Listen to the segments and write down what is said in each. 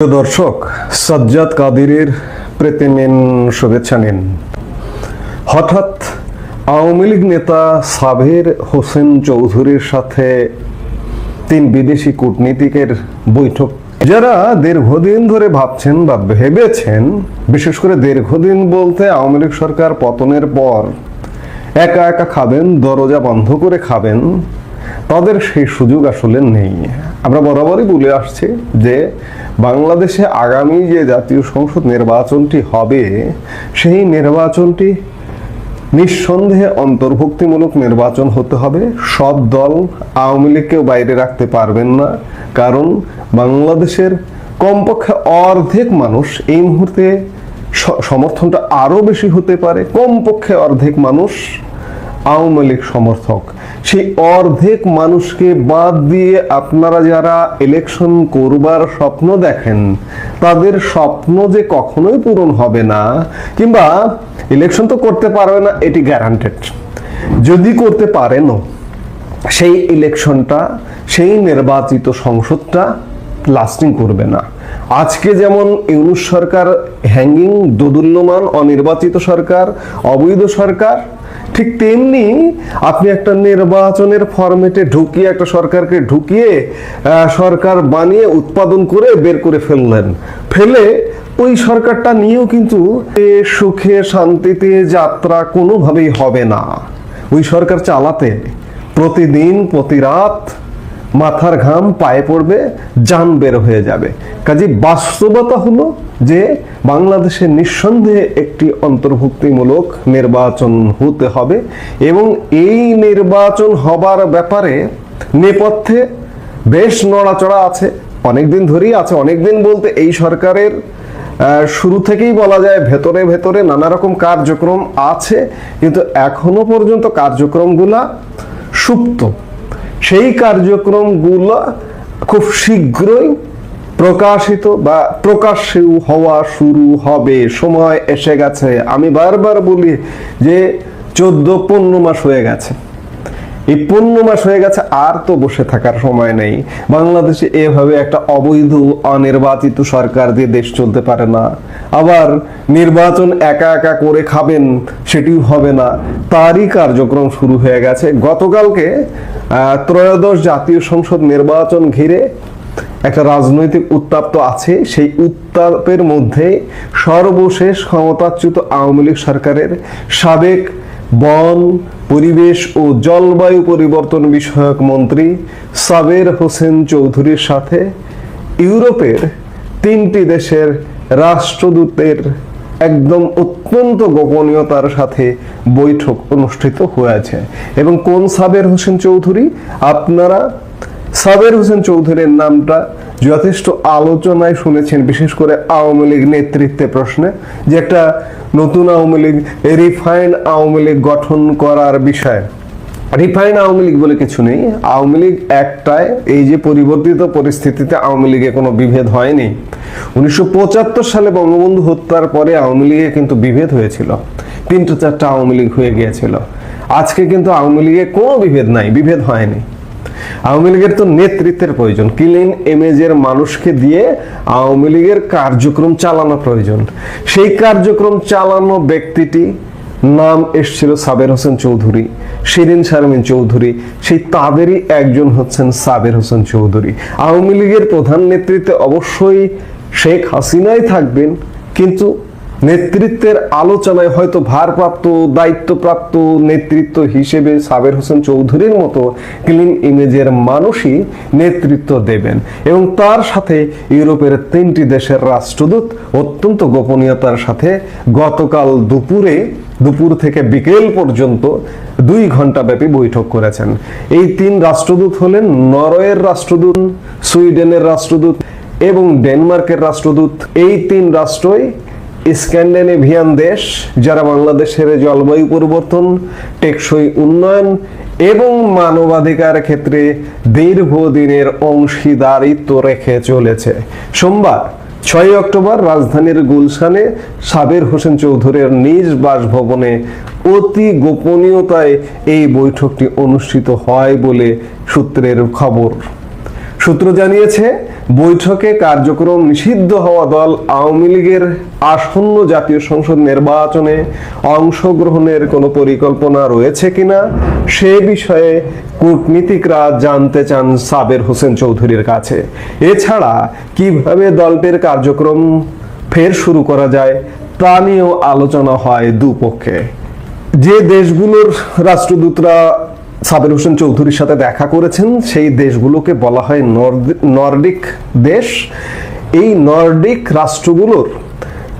দর্শক, সাজ্জাদ কাদিরের প্রীতি নিন শুভেচ্ছা নিন। হঠাৎ আওয়ামী লীগ নেতা সাবের হোসেন চৌধুরীর সাথে তিন বিদেশি কূটনীতিকের বৈঠক। যারা দীর্ঘদিন ধরে ভাবছেন বা ভেবেছেন, বিশেষ করে দীর্ঘদিন বলতে আওয়ামী লীগ সরকার পতনের পর, একা একা খাবেন, দরজা বন্ধ করে খাবেন তাদের সেই সুযোগ আসলে নেই। আমরা বরাবরই বলে আসছি যে বাংলাদেশে আগামী যে জাতীয় সংসদ নির্বাচনটি হবে, সেই নির্বাচনটি নিঃসন্দেহে অন্তর্ভুক্তিমূলক নির্বাচন হতে হবে। সব দল আওয়ামী লীগকেও বাইরে রাখতে পারবেন না, কারণ বাংলাদেশের কমপক্ষে অর্ধেক মানুষ এই মুহূর্তে সমর্থনটা আরও বেশি হতে পারে। কমপক্ষে অর্ধেক মানুষ আওয়ামী লীগ সমর্থক। সেই অর্ধেক মানুষকে বাদ দিয়ে আপনারা যারা ইলেকশন করবার স্বপ্ন দেখেন, তাদের স্বপ্ন যে কখনোই পূরণ হবে না, কিংবা ইলেকশন তো করতে পারবে না, এটি গ্যারান্টেড যদি করতে পারেনও, সেই ইলেকশনটা সেই নির্বাচিত সংসদটা লাস্টিং করবে না। আজকে যেমন ইউনুস সরকার হ্যাঙ্গিং দোদুল্যমান, অনির্বাচিত সরকার, অবৈধ সরকার ঠিক তেমনি আপনি একটা নির্বাচনের ফরম্যাটে ঢুকিয়ে, একটা সরকারকে ঢুকিয়ে সরকার বানিয়ে উৎপাদন করে বের করে ফেললেন। ফেলে ওই সরকারটা নিয়েও কিন্তু সুখে শান্তিতে যাত্রা কোনোভাবেই হবে না। ওই সরকার চালাতে প্রতিদিন, প্রতি রাত মাথার ঘাম পায়ে পড়বে যান বের হয়ে যাবে। কাজে বাস্তবতা হলো যে বাংলাদেশে নিঃসন্দেহে একটি অন্তর্ভুক্তিমূলক নির্বাচন হতে হবে এবং এই নির্বাচন হবার ব্যাপারে নেপথ্যে বেশ নড়াচড়া আছে। অনেকদিন ধরেই আছে, অনেকদিন বলতে এই সরকারের শুরু থেকেই বলা যায় ভেতরে ভেতরে নানা রকম কার্যক্রম আছে, কিন্তু এখনও পর্যন্ত কার্যক্রমগুলা সুপ্ত। সেই কার্যক্রমগুলো খুব শীঘ্রই প্রকাশিত বা প্রকাশ্যে হওয়া শুরু হবে। সময় এসে গেছে। আমি বারবার বলি যে চোদ্দ, পনেরো মাস হয়ে গেছে। এই পনেরো মাস হয়ে গেছে, আর তো বসে থাকার সময় নেই। বাংলাদেশে এভাবে একটা অবৈধ, অনির্বাচিত সরকার দিয়ে দেশ চলতে পারে না। আবার নির্বাচন একা একা করে খাবেন, সেটিও হবে না। তারই কার্যক্রম শুরু হয়ে গেছে। গতকালকে ত্রয়োদশ জাতীয় সংসদ নির্বাচন ঘিরে একটা রাজনৈতিক উত্তাপ তো আছে। সেই উত্তাপের মধ্যে সর্বশেষ ক্ষমতাচ্যুত আওয়ামী লীগ সরকারের সাবেক বন, পরিবেশ ও জলবায়ু পরিবর্তন বিষয়ক মন্ত্রী সাবের হোসেন চৌধুরীর সাথে ইউরোপের তিনটি দেশের রাষ্ট্রদূতের একদম অত্যন্ত গোপনীয়তার সাথে বৈঠক অনুষ্ঠিত হয়েছে। এবং কোন সাবের হোসেন চৌধুরী? আপনারা সাবের হোসেন চৌধুরীর নামটা যথেষ্ট আলোচনায় শুনেছেন, বিশেষ করে আওয়ামী লীগ নেতৃত্বে প্রশ্নে, যে একটা নতুন আওয়ামী লীগ, রিফাইন আওয়ামী লীগ গঠন করার বিষয়। রিফাইন আওয়ামী লীগ বলে কিছু নেই। আওয়ামী লীগ একটাই। এই যে পরিবর্তিত পরিস্থিতিতে আওয়ামী লীগে কোনো বিভেদ হয়নি। উনিশশো পঁচাত্তর সালে বঙ্গবন্ধু হত্যার পরে আওয়ামী লীগে কিন্তু বিভেদ হয়েছিল। তিনটা চারটা আওয়ামী লীগ হয়ে গিয়েছিল। আজকে কিন্তু আওয়ামী লীগে কোনো বিভেদ নাই, বিভেদ হয়নি। আওয়ামী লীগের তো নেতৃত্বের প্রয়োজন। ক্লিন ইমেজের মানুষকে দিয়ে আওয়ামী লীগের কার্যক্রম চালানো প্রয়োজন। সেই কার্যক্রম চালানো ব্যক্তিটি নাম এসছিল সাবের হোসেন চৌধুরী। শিরিন শারমিন চৌধুরী, সেই তাদেরই একজন হচ্ছেন সাবের হোসেন চৌধুরী। আওয়ামী লীগের প্রধান নেতৃত্বে অবশ্যই শেখ হাসিনাই থাকবেন, কিন্তু নেতৃত্বের আলোচনায় হয়তো ভারপ্রাপ্ত, দায়িত্বপ্রাপ্ত নেতৃত্ব হিসেবে সাবের হোসেন চৌধুরীর মতো ক্লিন ইমেজের মানুষই নেতৃত্ব দেবেন। এবং তার সাথে ইউরোপের তিনটি দেশের রাষ্ট্রদূত অত্যন্ত গোপনীয়তার সাথে গতকাল দুপুরে, দুপুর থেকে বিকেল পর্যন্ত দুই ঘণ্টা ব্যাপী বৈঠক করেছেন। এই তিন রাষ্ট্রদূত হলেন নরওয়ের রাষ্ট্রদূত, সুইডেনের রাষ্ট্রদূত এবং ডেনমার্কের রাষ্ট্রদূত। এই তিন রাষ্ট্রই স্ক্যান্ডিনেভিয়ান দেশ, যারা বাংলাদেশের জলবায়ু পরিবর্তন, টেকসই উন্নয়ন এবং মানবাধিকার ক্ষেত্রে দীর্ঘদিনের অংশীদারিত্ব রেখে চলেছে। সোমবার ছয় অক্টোবর, রাজধানীর গুলশানে সাবের হোসেন চৌধুরীর নিজ বাসভবনে অতি গোপনীয়তায় এই বৈঠকটি অনুষ্ঠিত হয় বলে সূত্রের খবর। সূত্র জানিয়েছে, বৈঠকে কার্যক্রম নিষিদ্ধ হওয়া দল আওয়ামী লীগের আসন্ন জাতীয় সংসদ নির্বাচনে অংশগ্রহণের কোনো পরিকল্পনা রয়েছে কিনা, সে বিষয়ে কূটনীতিকরা জানতে চান সাবের হোসেন চৌধুরীর কাছে। এছাড়া, কীভাবে দলটির কার্যক্রম ফের শুরু করা যায়, তা নিয়েও আলোচনা হয় দুপক্ষে। যে দেশগুলোর রাষ্ট্রদূতরা সাবের হোসেন চৌধুরীর সাথে দেখা করেছেন। সেই দেশগুলোকে বলা হয় নর্ডিক দেশ। এই নর্ডিক রাষ্ট্রগুলোর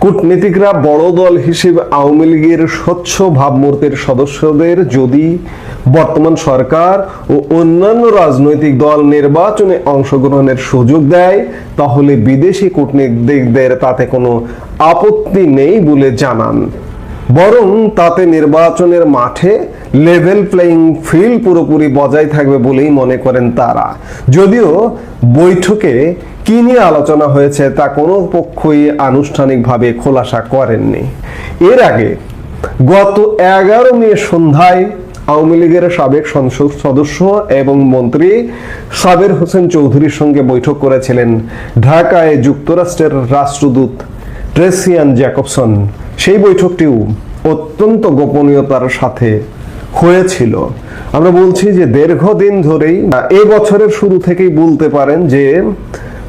কূটনীতিকরা বড় দল হিসেবে আওয়ামী লীগের স্বচ্ছ ভাবমূর্তির সদস্যদের যদি বর্তমান সরকার ও অন্যান্য রাজনৈতিক দল নির্বাচনে অংশগ্রহণের সুযোগ দেয়, তাহলে বিদেশি কূটনীতিকদের তাতে কোনো আপত্তি নেই বলে জানান। বরং তাতে নির্বাচনের মাঠে লেভেল প্লেইং ফিল্ড পুরোপুরি বজায় থাকবে বলেই মনে করেন তারা। যদিও বৈঠকে কি নিয়ে আলোচনা হয়েছে তা কোনো পক্ষই আনুষ্ঠানিকভাবে খোলাসা করেননি। এর আগে গত এগারো মে সন্ধ্যায় আওয়ামী লীগের সাবেক সংসদ সদস্য এবং মন্ত্রী সাবের হোসেন চৌধুরীর সঙ্গে বৈঠক করেছিলেন ঢাকায় যুক্তরাষ্ট্রের রাষ্ট্রদূত ট্রেসিয়ান জ্যাকবসন। সেই বৈঠকটিও অত্যন্ত গোপনীয়তার সাথে হয়েছিল। আমরা বলছি যে দীর্ঘদিন ধরেই এ বছরের শুরু থেকেই বলতে পারেন যে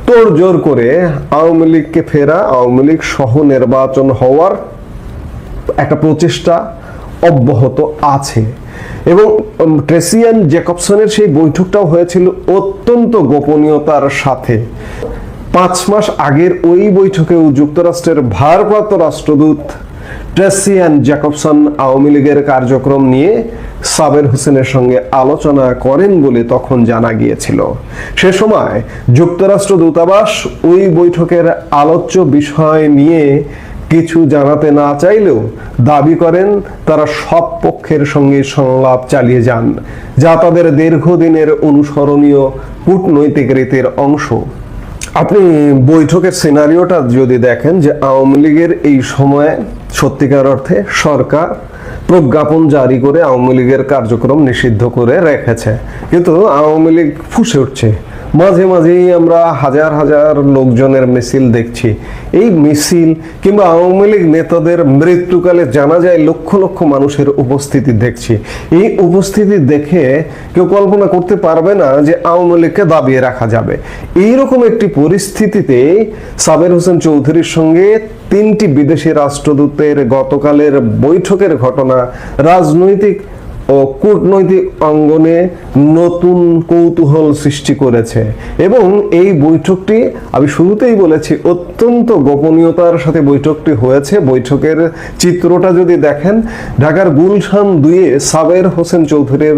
তোড়জোড় করে আওয়ামী লীগকে ফেরা, আওয়ামী লীগ সহ নির্বাচন হওয়ার একটা প্রচেষ্টা অব্যাহত আছে। এবং ট্রেসিয়ান জ্যাকবসনের সেই বৈঠকটাও হয়েছিল অত্যন্ত গোপনীয়তার সাথে। পাঁচ মাস আগের ওই বৈঠকেও যুক্তরাষ্ট্রের ভারপ্রাপ্ত রাষ্ট্রদূত ট্রেসিয়ান জ্যাকবসন আওয়ামী লীগের কার্যক্রম নিয়ে সাবের হোসেনের সঙ্গে আলোচনা করেন বলে তখন জানা গিয়েছিল। সে সময় যুক্তরাষ্ট্র দূতাবাস ওই বৈঠকের আলোচ্য বিষয় নিয়ে কিছু জানাতে না চাইলেও দাবি করেন তারা সব পক্ষের সঙ্গে সংলাপ চালিয়ে যান, যা তাদের দীর্ঘদিনের অনুসরণীয় কূটনৈতিক রীতির অংশ। আপনি বৈঠকের সিনারিওটা যদি দেখেন যে আওয়ামী লীগের এই সময়ে সত্যিকার অর্থে সরকার প্রজ্ঞাপন জারি করে আওয়ামী লীগের কার্যক্রম নিষিদ্ধ করে রেখেছে। কিন্তু আওয়ামী লীগ ফুসে উঠছে। মাঝে মাঝেই আমরা হাজার হাজার লোকজনের মিছিল দেখছি। এই মিছিল কিংবা আওয়ামী লীগ নেতাদের মৃত্যুকালে জানা যায় লক্ষ লক্ষ মানুষের উপস্থিতি দেখছি। এই উপস্থিতি দেখে কেউ কল্পনা করতে পারবে না যে আওয়ামী লীগকে দাবিয়ে রাখা যাবে। এইরকম একটি পরিস্থিতিতে সাবের হোসেন চৌধুরীর সঙ্গে তিনটি বিদেশি রাষ্ট্রদূতের গতকালের বৈঠকের ঘটনা, রাজনৈতিক ও কূটনৈতিক অঙ্গনে নতুন কৌতূহল সৃষ্টি করেছে। এবং এই বৈঠকটি, আমি শুরুতেই বলেছি, অত্যন্ত গোপনীয়তার সাথে বৈঠকটি হয়েছে। বৈঠকের চিত্রটা যদি দেখেন, ঢাকার গুলশান দুয়ে সাবের হোসেন চৌধুরীর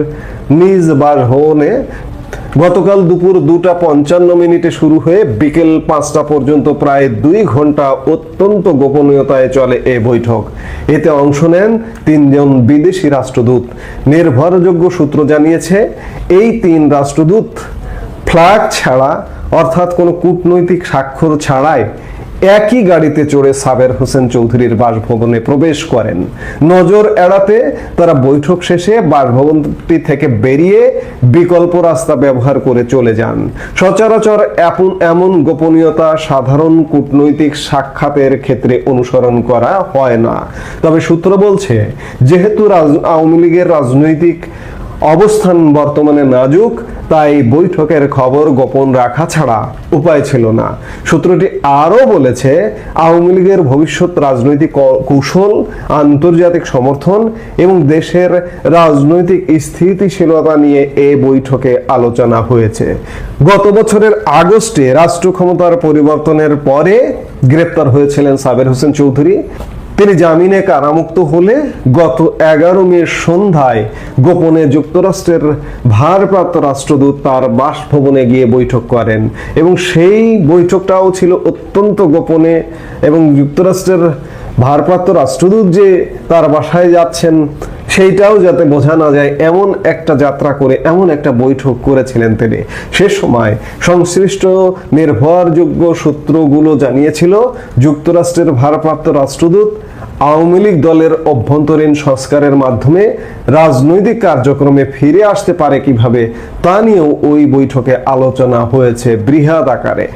নিজ বাসভবনে গতকাল দুপুর দুটা পঞ্চান্ন মিনিটে শুরু হয়ে বিকেল পাঁচটা পর্যন্ত প্রায় দুই ঘণ্টা অত্যন্ত গোপনীয়তায় চলে এ বৈঠক। এতে অংশ নেন তিনজন বিদেশি রাষ্ট্রদূত। নির্ভরযোগ্য সূত্র জানিয়েছে, এই তিন রাষ্ট্রদূত ফ্ল্যাগ ছাড়া, অর্থাৎ কোনো কূটনৈতিক স্বাক্ষর ছাড়াই একই গাড়িতে চড়ে সাবের হোসেন চৌধুরীর বাসভবনে প্রবেশ করেন। নজর এড়াতে তারা বৈঠক শেষে বাসভবনটি থেকে বেরিয়ে বিকল্প রাস্তা ব্যবহার করে চলে যান। সচরাচর এমন গোপনীয়তা সাধারণ কূটনৈতিক সাক্ষাতের ক্ষেত্রে অনুসরণ করা হয় না। তবে সূত্র বলছে, যেহেতু আওয়ামী লীগের রাজনৈতিক অবস্থান বর্তমানে নাজুক, তাই বৈঠকের খবর গোপন রাখা ছাড়া উপায় ছিল না। সূত্রটি আরও বলেছে, আওয়ামী লীগের ভবিষ্যৎ রাজনৈতিক কৌশল, আন্তর্জাতিক সমর্থন এবং দেশের রাজনৈতিক স্থিতিশীলতা নিয়ে এ বৈঠকে আলোচনা হয়েছে। গত বছরের আগস্টে রাষ্ট্র ক্ষমতার পরিবর্তনের পরে গ্রেপ্তার হয়েছিলেন সাবের হোসেন চৌধুরী। তিনি জামিনে কারামুক্ত হলে গত এগারো মে সন্ধ্যায় গোপনে যুক্তরাষ্ট্রের ভারপ্রাপ্ত রাষ্ট্রদূত তার বাসভবনে গিয়ে বৈঠক করেন এবং সেই বৈঠকটাও ছিল অত্যন্ত গোপনে এবং যুক্তরাষ্ট্রের ভারপ্রাপ্ত রাষ্ট্রদূত যে তার বাসায় যাচ্ছেন সেইটাও যাতে বোঝা না যায়, এমন একটা যাত্রা করে, এমন একটা বৈঠক করেছিলেন তিনি। সে সময় সংশ্লিষ্ট নির্ভরযোগ্য সূত্রগুলো জানিয়েছিল, যুক্তরাষ্ট্রের ভারপ্রাপ্ত রাষ্ট্রদূত আওয়ামী লীগ দলের অভ্যন্তরীণ সংস্কারের মাধ্যমে রাজনৈতিক কার্যক্রমে ফিরে আসতে পারে কীভাবে, তা নিয়েও ওই বৈঠকে আলোচনা হয়েছে বৃহৎ আকারে।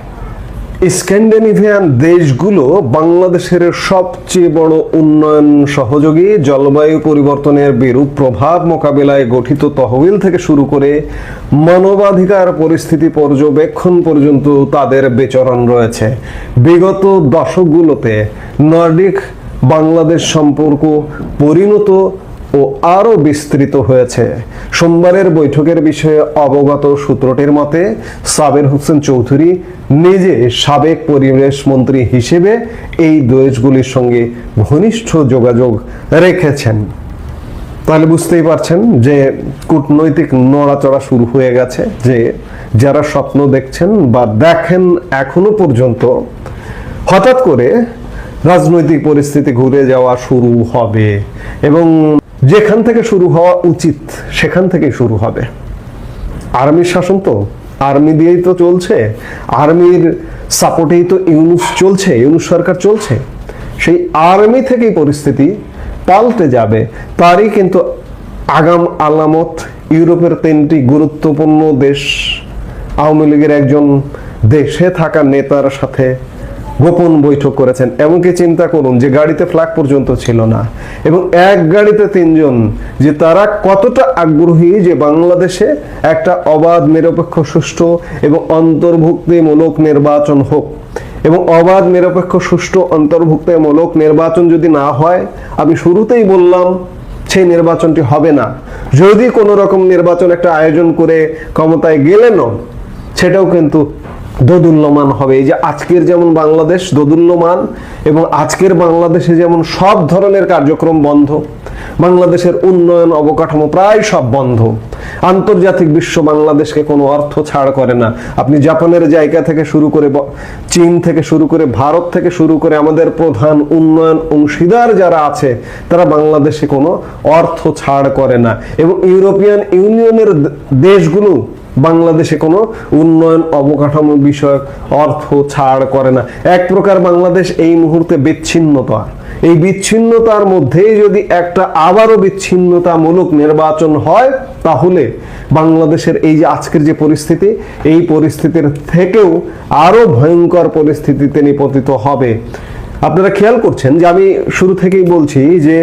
স্ক্যান্ডিনেভিয়ান দেশগুলো বাংলাদেশের সবচেয়ে বড় উন্নয়ন সহযোগী জলবায়ু পরিবর্তনের বিরূপ প্রভাব মোকাবিলায় গঠিত তহবিল থেকে শুরু করে মানবাধিকার পরিস্থিতি পর্যবেক্ষণ পর্যন্ত তাদের বিচরণ রয়েছে। বিগত দশকগুলোতে নর্ডিক বাংলাদেশ সম্পর্ক পরিণত ও আরও বিস্তৃত হয়েছে। সোমবারের বৈঠকের বিষয়ে অবগত সূত্রটির মতে, সাবের হোসেন চৌধুরী নিজে সাবেক পরিবেশ মন্ত্রী হিসেবে এই দেশগুলির সঙ্গে ঘনিষ্ঠ যোগাযোগ রেখেছেন। তাহলে বুঝতেই পারছেন যে কূটনৈতিক নড়াচড়া শুরু হয়ে গেছে, যে যারা স্বপ্ন দেখছেন বা দেখেন এখনও পর্যন্ত, হঠাৎ করে রাজনৈতিক পরিস্থিতি ঘুরে যাওয়া শুরু হবে এবং যেখান থেকে শুরু হওয়া উচিত, সেখান থেকেই শুরু হবে। আর্মির শাসন তো, আর্মি দিয়েই তো চলছে, আর্মির সাপোর্টেই তো ইউনুস চলছে, ইউনুস সরকার চলছে। সেই আর্মি থেকেই পরিস্থিতি পাল্টে যাবে, তারই কিন্তু আগাম আলামত ইউরোপের তিনটি গুরুত্বপূর্ণ দেশ, আওয়ামী লীগের একজন দেশে থাকা নেতার সাথে গোপন বৈঠক করেছেন, এমনকি চিন্তা করুন যে গাড়িতে ফ্ল্যাগ পর্যন্ত ছিল না। এবং এক গাড়িতে তিনজন, যে তারা কতটা আগ্রহী যে বাংলাদেশে একটা অবাধ, নিরপেক্ষ, সুষ্ঠু এবং অন্তর্ভুক্তিমূলক নির্বাচন হোক। এবং অবাধ, নিরপেক্ষ, সুষ্ঠু, অন্তর্ভুক্তিমূলক নির্বাচন যদি না হয়, আমি শুরুতেই বললাম, সেই নির্বাচনটি হবে না। যদি কোনো রকম নির্বাচন একটা আয়োজন করে ক্ষমতায় গেলেনও, সেটাও কিন্তু দোদুল্যমান হবে। এই যে আজকের যেমন বাংলাদেশ দোদুল্যমান এবং আজকের বাংলাদেশে যেমন সব ধরনের কার্যক্রম বন্ধ, বাংলাদেশের উন্নয়ন অবকাঠামো প্রায় সব বন্ধ। আন্তর্জাতিক বিশ্ব বাংলাদেশকে কোনো অর্থ ছাড় করে না। আপনি জাপানের জায়গা থেকে শুরু করে চীন থেকে শুরু করে ভারত থেকে শুরু করে আমাদের প্রধান উন্নয়ন অংশীদার যারা আছে, তারা বাংলাদেশে কোনো অর্থ ছাড় করে না। এবং ইউরোপিয়ান ইউনিয়নের দেশগুলো বাংলাদেশে কোনো উন্নয়ন অবকাঠামো বিষয়ক অর্থ ছাড় করে না। এক প্রকার বাংলাদেশ এই মুহূর্তে বিচ্ছিন্নতা। এই বিচ্ছিন্নতার মধ্যেই যদি একটা আবারও বিচ্ছিন্নতামূলক নির্বাচন হয়, তাহলে বাংলাদেশের এই যে আজকের যে পরিস্থিতি, এই পরিস্থিতির থেকেও আরও ভয়ঙ্কর পরিস্থিতিতে নিপতিত হবে। আপনারা খেয়াল করছেন যে আমি শুরু থেকেই বলছি যে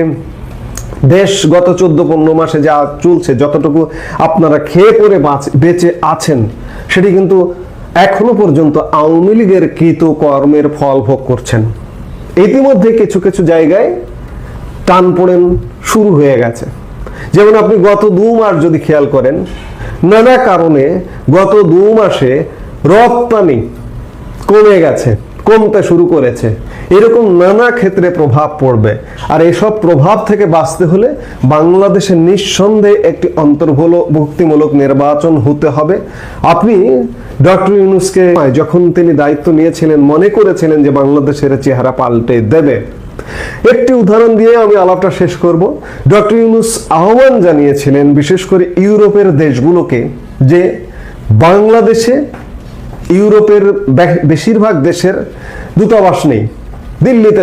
দেশ গত চোদ্দ পনেরো মাসে যা চলছে, যতটুকু আপনারা খেয়ে পরে বাঁচ- আছেন, সেটি কিন্তু এখনও পর্যন্ত আওয়ামী লীগের কৃত কর্মের ফল ভোগ করছেন। ইতিমধ্যে কিছু কিছু জায়গায় টান পড়েন, শুরু হয়ে গেছে। যেমন আপনি গত দু মাস যদি খেয়াল করেন, নানা কারণে গত দু মাসে রপ্তানি কমে গেছে। কমতে শুরু করেছে। এরকম নানা ক্ষেত্রে প্রভাব পড়বে। আর এসব প্রভাব থেকে বাঁচতে হলে বাংলাদেশের নিঃসন্দেহে একটি অন্তর্ভুক্তিমূলক নির্বাচন হতে হবে। আপনি ডক্টর ইউনুসকে যখন তিনি দায়িত্ব নিয়েছিলেন, মনে করেছিলেন যে বাংলাদেশের চেহারা পাল্টে দেবে। একটি উদাহরণ দিয়ে আমি আলাপটা শেষ করব। ডক্টর ইউনুস আহ্বান জানিয়েছিলেন, বিশেষ করে ইউরোপের দেশগুলোকে, যে বাংলাদেশে ইউরোপের বেশিরভাগ দেশের দূতাবাস নেই। দিল্লিতে